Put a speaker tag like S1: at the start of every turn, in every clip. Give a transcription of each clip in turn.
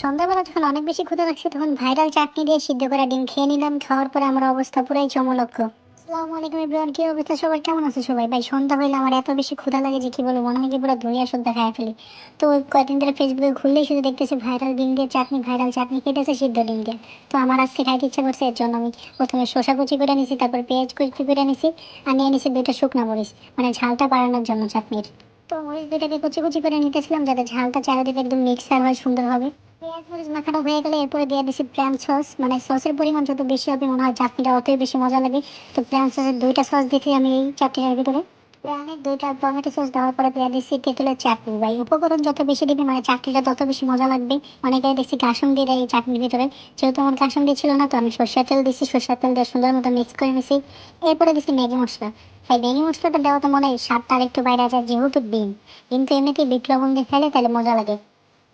S1: সন্ধ্যাবেলা যখন অনেক বেশি ক্ষুধা লাগছে, তখন ভাইরাল চাটনি দিয়ে সিদ্ধ করা ডিম খেয়ে নিলাম। খাওয়ার পরে আমার অবস্থা পুরাই চমলক্ষ আসসালামু আলাইকুম ইব্রাহিম কি অবস্থা? সবাই কেমন আছে সবাই? ভাই, সন্ধ্যা হইলে আমার এত বেশি ক্ষুধা লাগে যে কি বলব, মনে হয় কি পুরো দুনিয়া শুদ্ধ খাই ফেলি। তো কয়েকদিন ধরে ফেসবুকে খুললেই শুধু দেখতেছি ভাইরাল ডিম দিয়ে চাটনি, ভাইরাল চাটনি কেটেছে সিদ্ধ ডিম দিয়ে। তো আমার আজকে খাইতে ইচ্ছা করছে, এর জন্য আমি প্রথমে শসা কুচি করে নিছি, তারপর পেঁয়াজ কুচি করে নিছি, আর নিয়ে নিছি দুইটা শুকনো মরিচ মানে ঝালটা বাড়ানোর জন্য চাটনির। তো মরিচ দুটাকে কুচি কুচি করে নিতেছিলাম, যাতে ঝালটা চারিদিকে একদম মিক্সার হয় সুন্দরভাবে মরিচ হয়ে গেলে এরপরে দিয়ে সস মানে সসের পরিমাণ যত বেশি হবে মনে হয় চাটনিটা অতই বেশি মজা লাগে তো সসের দুইটা সস আমি এই চাটনিটার ভিতরে। প্যানে দুইটা টমেটো সস দেওয়ার পরে দিয়ে দিচ্ছি তেঁতুলের চাটনি। উপকরণ যত বেশি দিবি মানে চাটনিটা তত বেশি মজা লাগবে। অনেকেই দেখছি কাসুন দিয়ে দেয় এই চাটনির ভিতরে। যেহেতু আমার কাসুন দিয়ে ছিল না, তো আমি সর্ষের তেল দিচ্ছি সর্ষের তেল দিয়ে সুন্দর মতো মিক্স করে নিছি। এরপরে দিচ্ছি ম্যাগি মশলা। ভাই, ম্যাগি মশলাটা দেওয়া তো মনে হয় স্বাদটা আরেকটু বাইরে আছে যেহেতু ডিম। কিন্তু এমনিতেই বিট লবণ দিয়ে খেলে তাহলে মজা লাগে।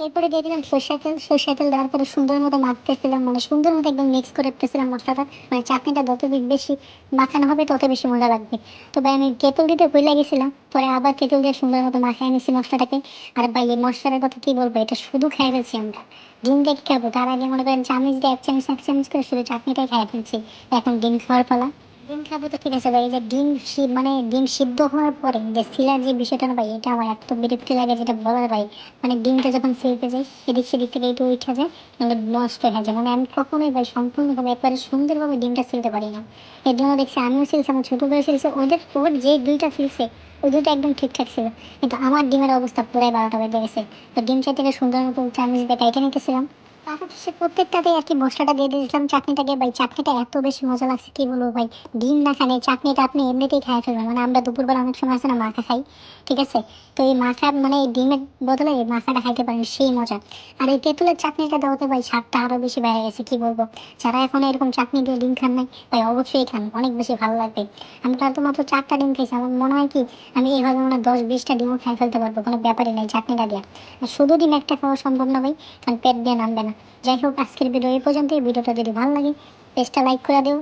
S1: এরপরে দিয়ে দিলাম সর্ষের তেল। সর্ষের তেল দেওয়ার পরে সুন্দর মতো মাখতেছিলাম মানে সুন্দর মতো একদম মিক্স করে দিতেছিলাম মশলাটা। মানে চাটনিটা যত বেশি মাখানো হবে, তত বেশি মজা লাগবে। তো ভাই, আমি তেঁতুল দিতে ভুলে গেছিলাম, পরে আবার তেঁতুল দিয়ে সুন্দর মতো মাখিয়ে নিছি মশলাটাকে। আর ভাই, এই মশলাটার কথা কি বলব, এটা শুধু খেয়ে ফেলছি আমরা। ডিম কি খাব? তার আগে মনে করেন চামচ দিয়ে এক চামচ এক চামচ করে শুধু চাটনিটাই খেয়ে ফেলছি। এখন ডিম খাওয়ার পালা। ডিম খাব তো ঠিক আছে ভাই যে ডিম মানে ডিম সিদ্ধ হওয়ার পরে যে সিলার যে বিষয়টা না ভাই, এটা আমার এত বিরক্তি লাগে যেটা বলার ভাই। মানে ডিমটা যখন সিলতে যাই, এদিক সেদিক থেকে একটু উঠে যায়, নাহলে নষ্ট হয়ে যায়। মানে আমি কখনোই ভাই সম্পূর্ণভাবে একবারে সুন্দরভাবে ডিমটা সিলতে পারি না। এর জন্য দেখছি আমিও সিলছি, আমার ছোটো করে সিলছে, ওদের, ওর যে দুইটা সিলছে ওই দুটো একদম ঠিকঠাক ছিল। কিন্তু আমার ডিমের অবস্থা পুরাই বারোটা বেজে গেছে। তো ডিম চারটাকে সুন্দর মতো চামচ দিয়ে কাইটে নিতেছিলাম। সে প্রত্যেকটাতে আর কি মশলাটা দিয়ে দিয়েছিলাম চাটনিটাকে ভাই, চাটনিটা এত বেশি মজা লাগছে, কি বলব ভাই? ডিম না খানে চাটনিটা আপনি এমনিতেই খাই ফেলবেন। মানে আমরা দুপুরবেলা অনেক সময় আছে না মাখা খাই, ঠিক আছে? তো এই মাখা মানে এই ডিমের বদলে এই মাখাটা খাইতে পারেন, সেই মজা। আর এই তেঁতুলের চাটনিটা দেওয়াতে ভাই স্বাদটা আরও বেশি বেড়ে গেছে, কি বলব? যারা এখন এরকম চাটনি দিয়ে ডিম খান নাই, ভাই অবশ্যই খান, অনেক বেশি ভালো লাগবে। আমি তো মাত্র চারটা ডিম খেয়েছি আমার মনে হয় কি আমি এইভাবে মনে হয় দশ বিশটা ডিমও খাই ফেলতে পারব, কোনো ব্যাপারই নেই চাটনিটা দিয়ে। শুধু ডিম একটা খাওয়া সম্ভব না ভাই, কারণ পেট দিয়ে নামবে না। যাই হোক আজকের ভিডিও এই পর্যন্তই। ভিডিওটা যদি ভালো লাগে পেজটা লাইক করে দিও।